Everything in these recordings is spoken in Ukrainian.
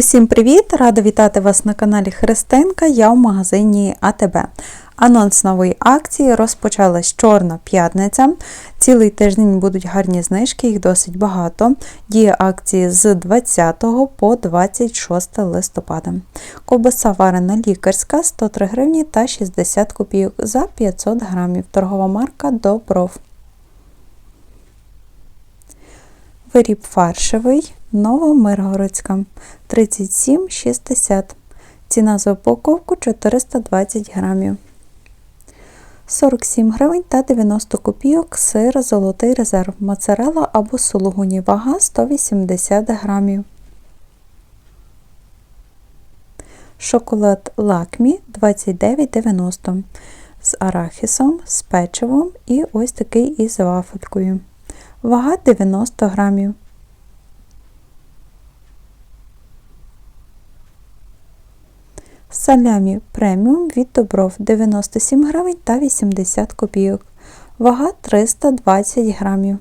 Усім привіт! Рада вітати вас на каналі Христинка. Я в магазині АТБ. Анонс нової акції розпочалась Чорна п'ятниця. Цілий тиждень будуть гарні знижки, їх досить багато. Діє акції з 20 по 26 листопада. Ковбаса варена лікарська 103 гривні та 60 копійок за 500 грамів. Торгова марка Добров. Виріб фаршевий, Новомиргородська 37,60. Ціна за упаковку 420 грамів. 47 гривень та 90 копійок сир Золотий резерв моцарела або сулугуні. Вага 180 грамів. Шоколад лакмі 29,90 з арахісом, з печивом і ось такий із вафелькою. Вага 90 грамів. Салямі преміум від Добров 97 гривень та 80 копійок. Вага 320 грамів.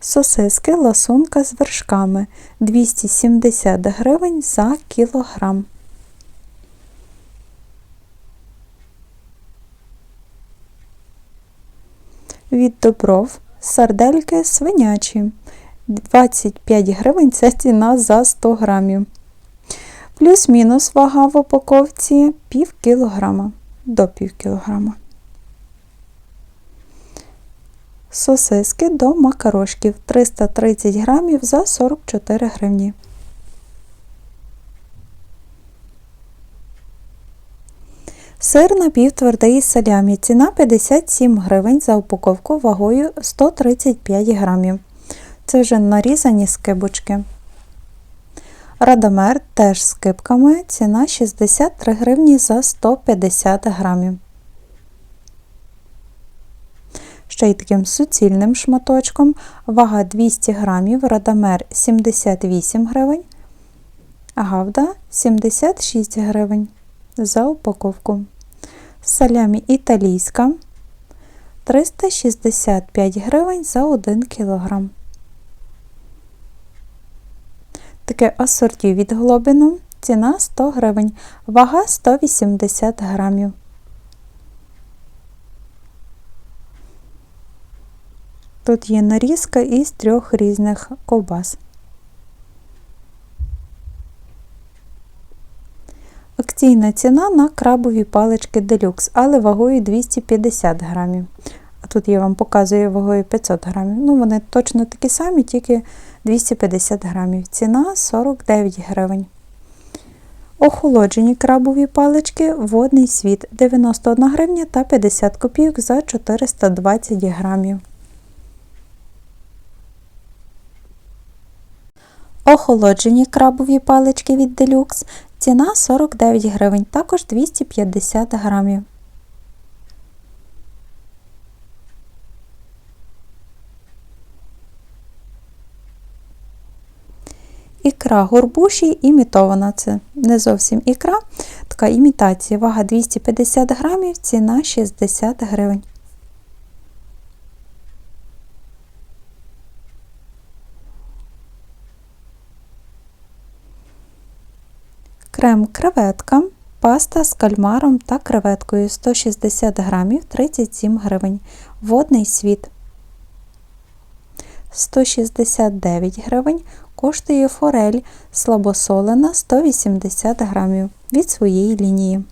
Сосиски ласунка з вершками 270 гривень за кілограм. Від Добров сардельки свинячі 25 гривень це ціна за 100 грамів. Плюс-мінус вага в упаковці пів кілограма до пів кілограма. Сосиски до макарошків 330 грамів за 44 гривні. Сир напівтвердий із салямі. Ціна 57 гривень за упаковку вагою 135 грамів. Це вже нарізані скибочки. Радомер теж з кибками. Ціна 63 гривні за 150 грамів. Ще й таким суцільним шматочком. Вага 200 грамів, радомер 78 гривень, гавда 76 гривень за упаковку. Салямі італійська 365 гривень за 1 кілограм. Таке асорті від глобіну. Ціна 100 гривень, вага 180 грамів. Тут є нарізка із трьох різних ковбас. Акційна ціна на крабові палички делюкс, але вагою 250 грамів. А тут я вам показую вагою 500 грамів. Ну, вони точно такі самі, тільки 250 грамів. Ціна 49 гривень. Охолоджені крабові палички водний світ 91 гривня та 50 копійок за 420 грамів. Охолоджені крабові палички від Deluxe. Ціна 49 гривень, також 250 грамів. Ікра горбуші імітована. Це не зовсім ікра, така імітація. Вага 250 грамів, ціна 60 гривень. Крем креветка, паста з кальмаром та креветкою 160 грамів 37 гривень. Водний світ 169 гривень. Коштує форель слабосолена 180 грамів від своєї лінії.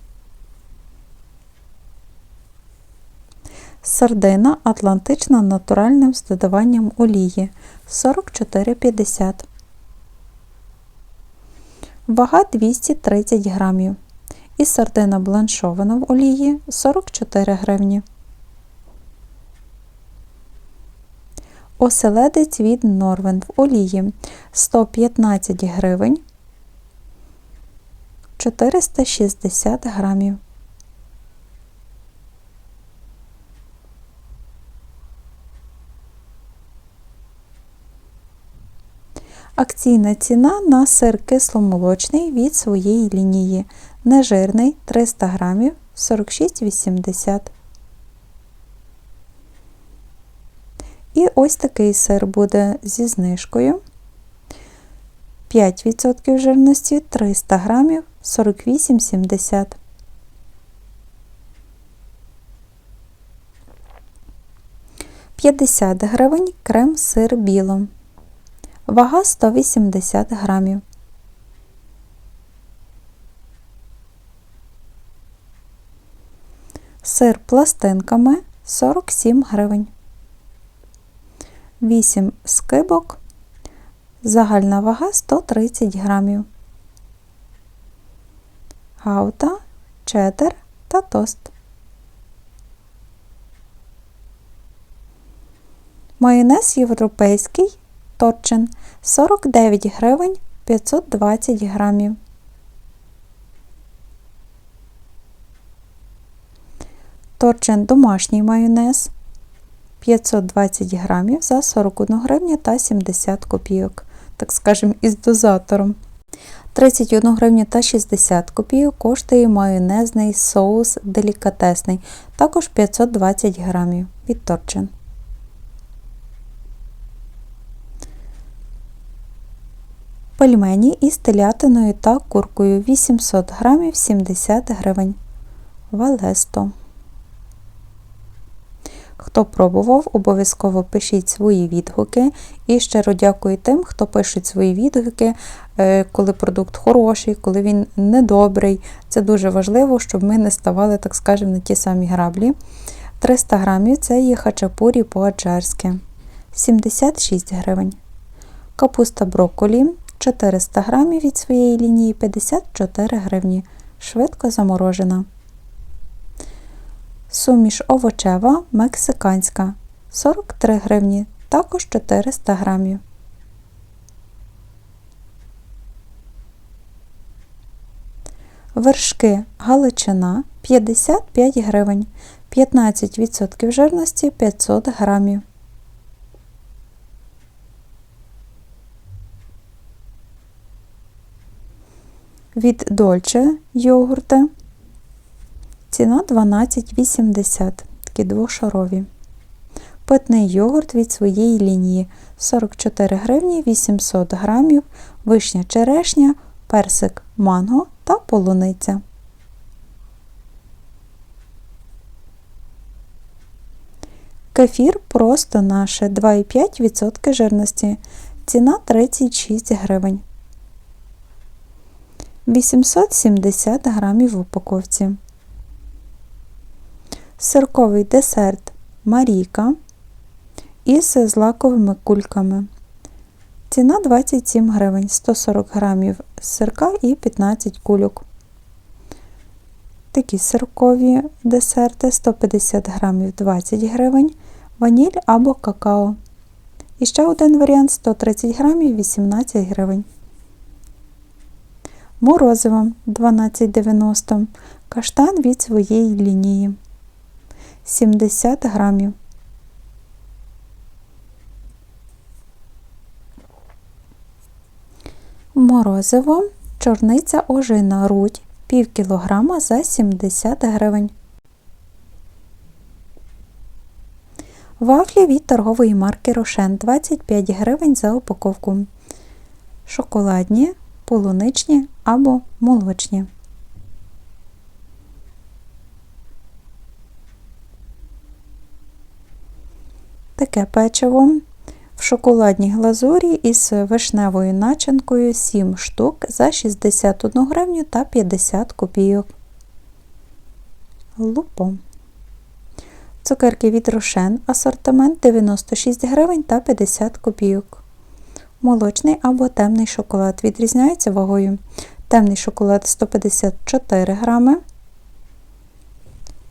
Сардина атлантична натуральним з додаванням олії 44,50 Вага 230 грамів. І сардина бланшована в олії 44 гривні. Оселедець від Норвен в олії 115 гривень 460 грамів. Акційна ціна на сир кисломолочний від своєї лінії. Нежирний 300 грамів 46,80 І ось такий сир буде зі знижкою. 5% жирності 300 грамів 48,70. П'ятдесят гривень крем сир біло. Вага 180 грамів. Сир пластинками 47 гривень. 8 скибок. Загальна вага 130 грамів. Гаута, чеддер та тост. Майонез європейський торчин 49 гривень 520 грамів. Торчин домашній майонез 520 грамів за 41 гривня та 70 копійок, так скажемо, із дозатором. 31 гривню та 60 копійок коштує майонезний соус делікатесний, також 520 грамів від Торчин. Пельмені із телятиною та куркою 800 грамів 70 гривень. Валесто. Хто пробував, обов'язково пишіть свої відгуки. І щиро дякую тим, хто пишуть свої відгуки, е, коли продукт хороший, коли він недобрий. Це дуже важливо, щоб ми не ставали, так скажемо, на ті самі граблі. 300 грамів це є хачапурі по-аджарськи 76 гривень. Капуста брокколі 400 грамів від своєї лінії 54 гривні. Швидко заморожена. Суміш овочева мексиканська 43 гривні, також 400 грамів. Вершки Галичина 55 гривень, 15% жирності 500 грамів. Від Дольче йогурти Ціна 12,80, такі двошарові. Питний йогурт від своєї лінії 44 гривні 800 грамів, вишня черешня, персик манго та полуниця. Кефір просто наше 2,5% жирності. Ціна 36 гривень. 870 грамів в упаковці сирковий десерт Маріка із злаковими кульками. Ціна 27 гривень, 140 грамів сирка і 15 кульок. Такі сиркові десерти 150 грамів 20 гривень, ваніль або какао. І ще один варіант 130 грамів 18 гривень. Морозиво 12,90 каштан від своєї лінії. 70 грамів. Морозиво, чорниця ожина рудь пів кілограма за 70 гривень. Вафлі від торгової марки Рошен 25 гривень за упаковку. Шоколадні, полуничні або молочні. Таке печиво в шоколадній глазурі із вишневою начинкою 7 штук за 61 гривню та 50 копійок. Лупо. Цукерки від Рошен асортимент 96 гривень та 50 копійок. Молочний або темний шоколад відрізняється вагою. Темний шоколад 154 грами,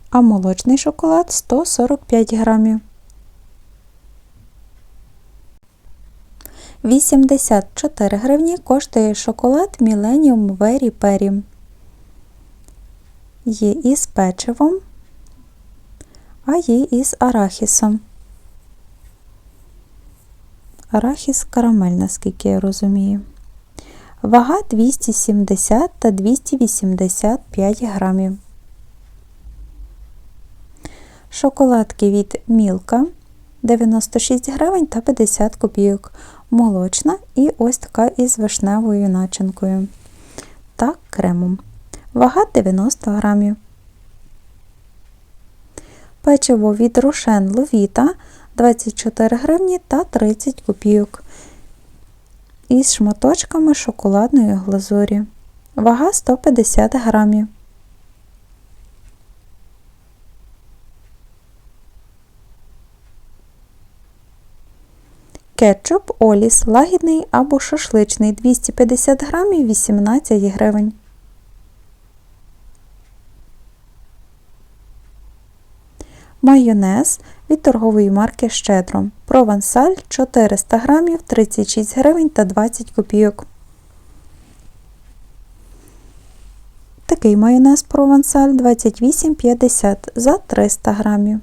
а молочний шоколад 145 грамів. 84 гривні коштує шоколад Millennium Very Perry. Є із печивом, а є із арахісом. Арахіс карамель, наскільки я розумію. Вага 270 та 285 грамів. Шоколадки від Мілка 96 гривень та 50 копійок. Молочна і ось така із вишневою начинкою та кремом. Вага 90 грамів. Печиво від Рошен Ловіта 24 гривні та 30 копійок. Із шматочками шоколадної глазурі. Вага 150 грамів. Кетчуп Оліс лагідний або шашличний 250 грамів 18 гривень. Майонез від торгової марки Щедро. Провансаль 400 грамів 36 гривень та 20 копійок. Такий майонез провансаль 28,50 за 300 грамів.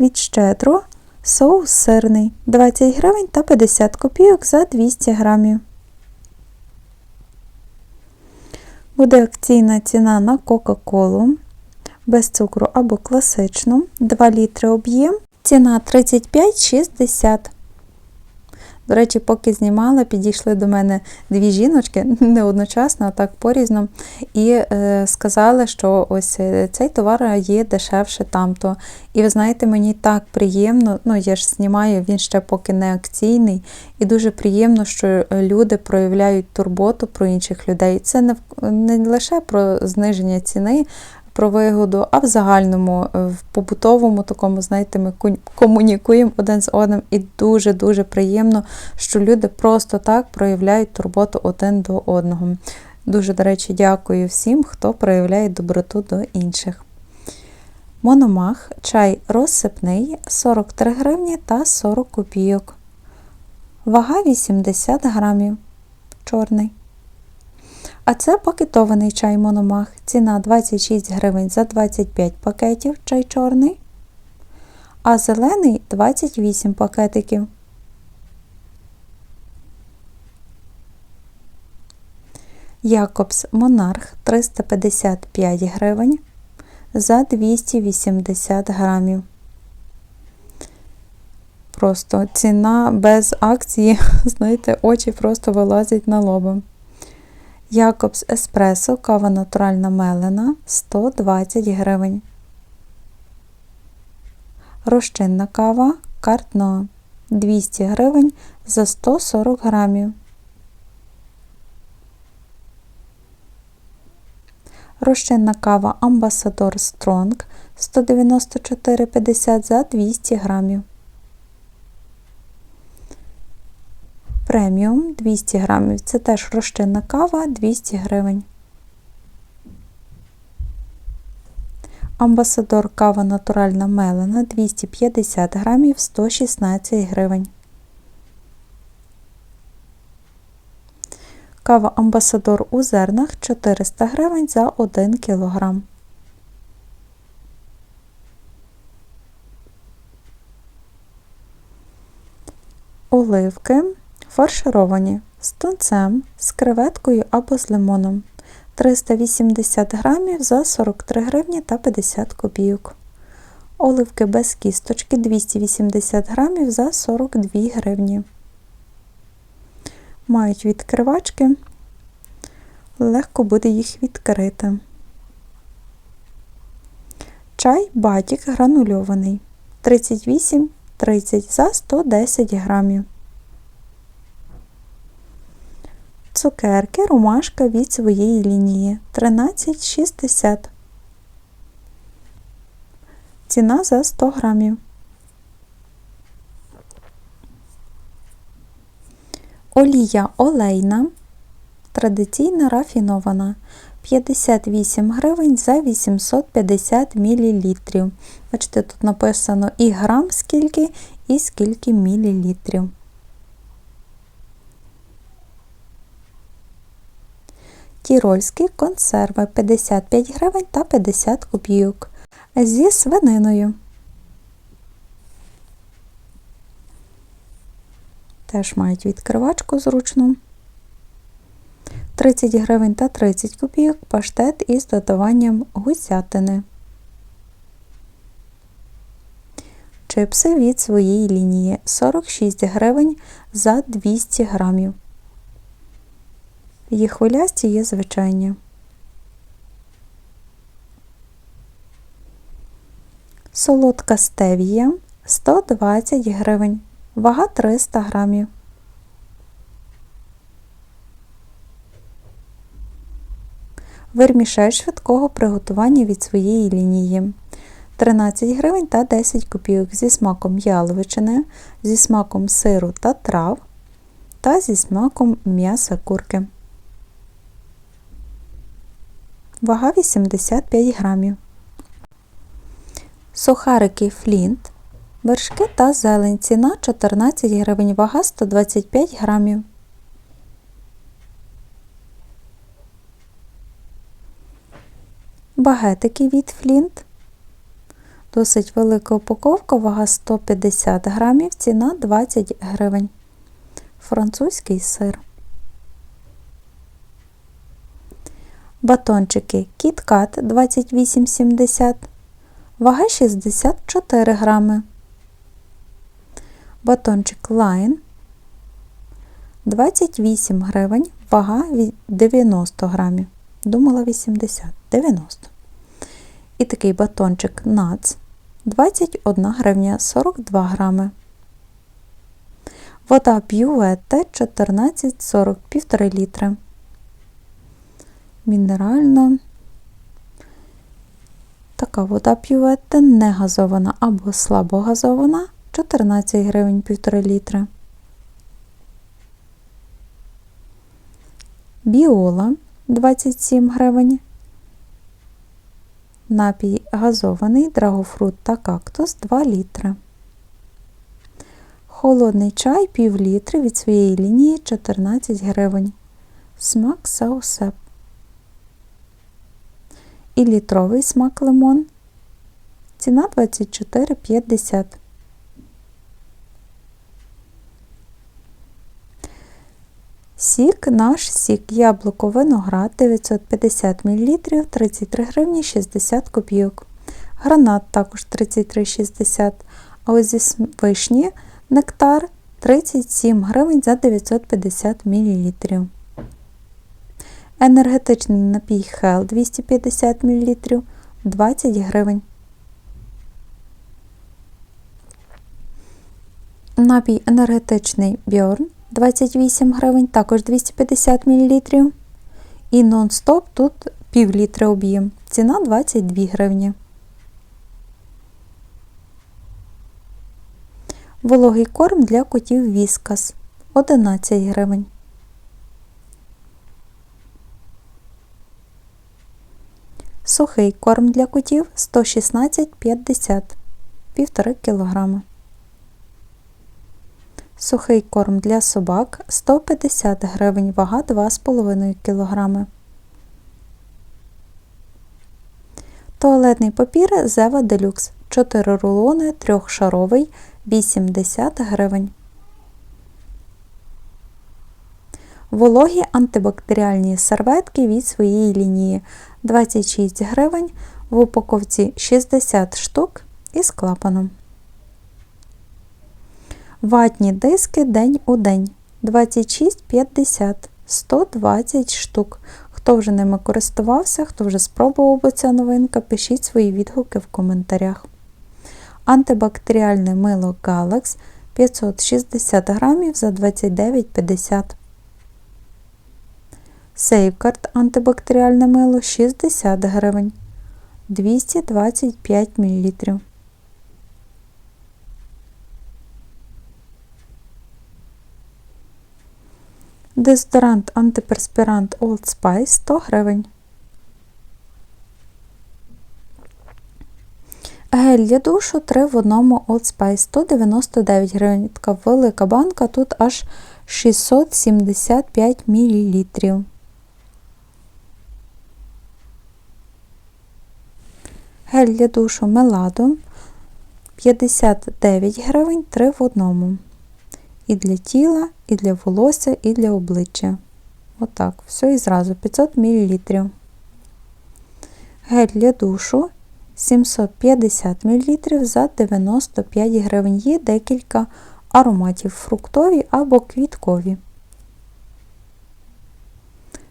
Від щедро соус сирний 20 гривень та 50 копійок за 200 грамів. Буде акційна ціна на Кока-Колу без цукру або класичну. 2 літри об'єм. Ціна 35,60. До речі, поки знімала, підійшли до мене дві жіночки, не одночасно, а так порізно, і е, сказали, що ось е, цей товар є дешевше тамто. І ви знаєте, мені так приємно, ну я ж знімаю, він ще поки не акційний, і дуже приємно, що люди проявляють турботу про інших людей. Це не, не лише про зниження ціни, про вигоду, а в загальному, е, в побутовому такому, знаєте, ми комунікуємо один з одним, і дуже-дуже приємно, що люди просто так проявляють турботу один до одного. Дуже, до речі, дякую всім, хто проявляє доброту до інших. Мономах, чай розсипний 43 гривні та 40 копійок. Вага 80 грамів. Чорний. А це пакетований чай Мономах. Ціна 26 гривень за 25 пакетів чай чорний. А зелений 28 пакетиків. Якобс Монарх 355 гривень за 280 грамів. Просто ціна без акції, знаєте, очі просто вилазять на лоба. Якобс Еспресо, кава натуральна мелена 120 гривень. Розчинна кава картно 200 гривень за 140 грамів. Розчинна кава Амбасадор Стронг 194,50 за 200 грамів. Преміум 200 грамів. Це теж розчинна кава 200 гривень. Амбасадор кава натуральна мелена 250 грамів 116 гривень. Кава Амбасадор у зернах 400 гривень за 1 кг. Оливки Фаршировані з тунцем, з креветкою або з лимоном 380 грамів за 43 гривні та 50 копійок. Оливки без кісточки 280 грамів за 42 гривні. Мають відкривачки, легко буде їх відкрити. Чай батік гранульований 38,30 за 110 грамів. Цукерки ромашка від своєї лінії 13,60. Ціна за 100 грамів. Олія олейна. Традиційна рафінована 58 гривень за 850 мл. Бачите, тут написано і грам скільки, і скільки мілілітрів. Тірольські консерви 55 гривень та 50 копійок. Зі свининою. Теж мають відкривачку зручну. 30 гривень та 30 копійок паштет із додаванням гусятини. Чипси від своєї лінії 46 гривень за 200 грамів. Є хвилясті, є звичайні. Солодка стевія 120 гривень. Вага 300 грамів. Вермішель швидкого приготування від своєї лінії. 13 гривень та 10 копійок зі смаком яловичини, зі смаком сиру та трав та зі смаком м'яса курки. Вага 85 грамів. Сухарики флінт, вершки та зелень. Ціна 14 гривень, вага 125 грамів. Багетики від флінт. Досить велика упаковка, вага 150 грамів, ціна 20 гривень. Французький сир. Батончики KitKat 28,70, вага 64 грами. Батончик Line 28 гривень, вага 90 грамів. Думала 80, 90. І такий батончик Nuts 21 гривня 42 грами. Вода Бювете 14,40 1,5 літри. Мінеральна. Така вода Бювете не газована або слабогазована 14 гривень 1,5 літри. Біола 27 гривень. Напій газований, драгофрут та кактус 2 літри. Холодний чай пів літри від своєї лінії 14 гривень. Смак саусеп. І літровий смак лимон. Ціна 24,50. Сік наш сік яблуко виноград 950 мл 33 гривні 60 копійок. Гранат також 33,60 а ось зі вишні нектар 37 гривень за 950 мл. Енергетичний напій Хел 250 мл 20 гривень. Напій енергетичний Бьорн 28 гривень, також 250 мл. І нон-стоп тут пів літра об'єм. Ціна 22 гривні. Вологий корм для котів Віскас 11 гривень. Сухий корм для котів 116,50 1,5 кг. Сухий корм для собак 150 гривень, вага 2,5 кг. Туалетний папір Зева Делюкс 4 рулони трьохшаровий 80 гривень. Вологі антибактеріальні серветки від своєї лінії 26 гривень, в упаковці 60 штук із клапаном. Ватні диски день у день 26,50 120 штук. Хто вже ними користувався, хто вже спробував би ця новинка, пишіть свої відгуки в коментарях. Антибактеріальне мило Galax 560 грамів за 29,50. Сейвкарт антибактеріальне мило 60 гривень 225 мл. Дезодорант антиперспірант Old Spice 100 гривень. Гель для душу 3 в одному Old Spice 199 гривень. Така велика банка, тут аж 675 мл. Гель для душу Меладо 59 гривень 3 в одному. І для тіла, і для волосся, і для обличчя. Отак, все і зразу 500 мл. Гель для душу 750 мл за 95 гривень. Є декілька ароматів фруктові або квіткові.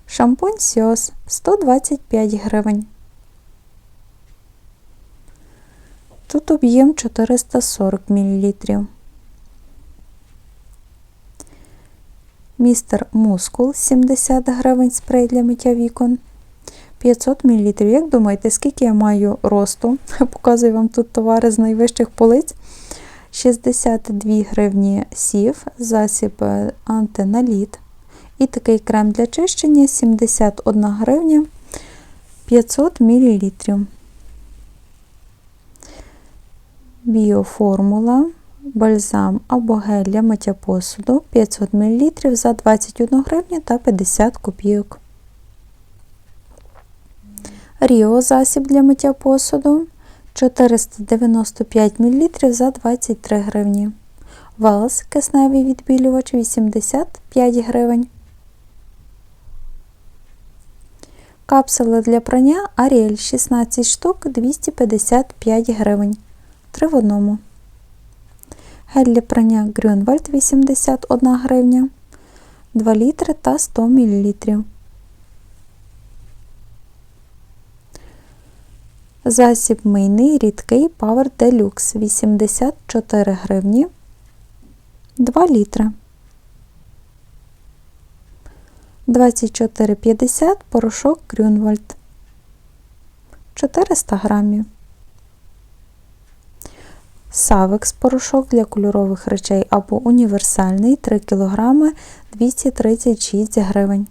Шампунь Сіос 125 гривень. Тут об'єм 440 мл. Містер Мускул 70 гривень спрей для миття вікон. 500 мл. Як думаєте, скільки я маю росту? Показую вам тут товари з найвищих полиць. 62 гривні сів, засіб е, антиналіт. І такий крем для чищення 71 гривня 500 мл. Біоформула, бальзам або гель для миття посуду 500 мл за 21 гривню та 50 копійок. Ріо засіб для миття посуду 495 мл за 23 гривні. Валс кисневий відбілювач 85 гривень. Капсули для прання Аріель 16 штук 255 гривень. 3 в одному. Гель прання Грюнвальд 81 гривня. 2 літри та 100 мл. Засіб мийний рідкий Power Deluxe 84 гривні 2 літри. 24,50 порошок Грюнвальд 400 грамів. Савекс порошок для кольорових речей або універсальний 3 кг 236 гривень.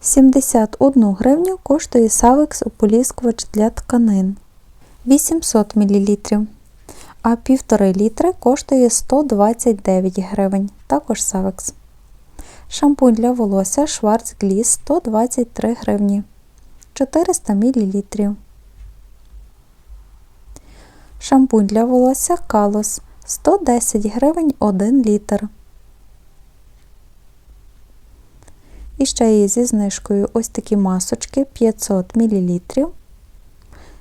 71 гривню коштує Савекс ополіскувач для тканин 800 мл, а 1,5 літри коштує 129 гривень, також Савекс. Шампунь для волосся Шварц Гліс 123 гривні 400 мл. Шампунь для волосся Калос 110 гривень 1 літр. І ще є зі знижкою ось такі масочки 500 мл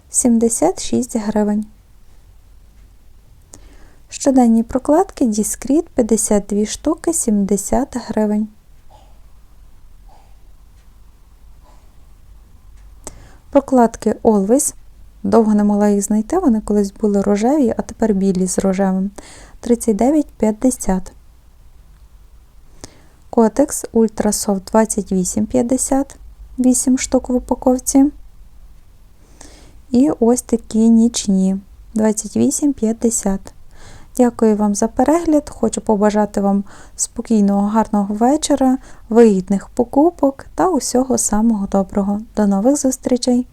76 гривень. Щоденні прокладки Discreet 52 штуки 70 гривень. Прокладки Always. Довго не могла їх знайти, вони колись були рожеві, а тепер білі з рожевим. 39,50. Котекс Ultra Soft 28,50, 8 штук в упаковці. І ось такі нічні 28,50. Дякую вам за перегляд. Хочу побажати вам спокійного, гарного вечора, вигідних покупок та усього самого доброго. До нових зустрічей!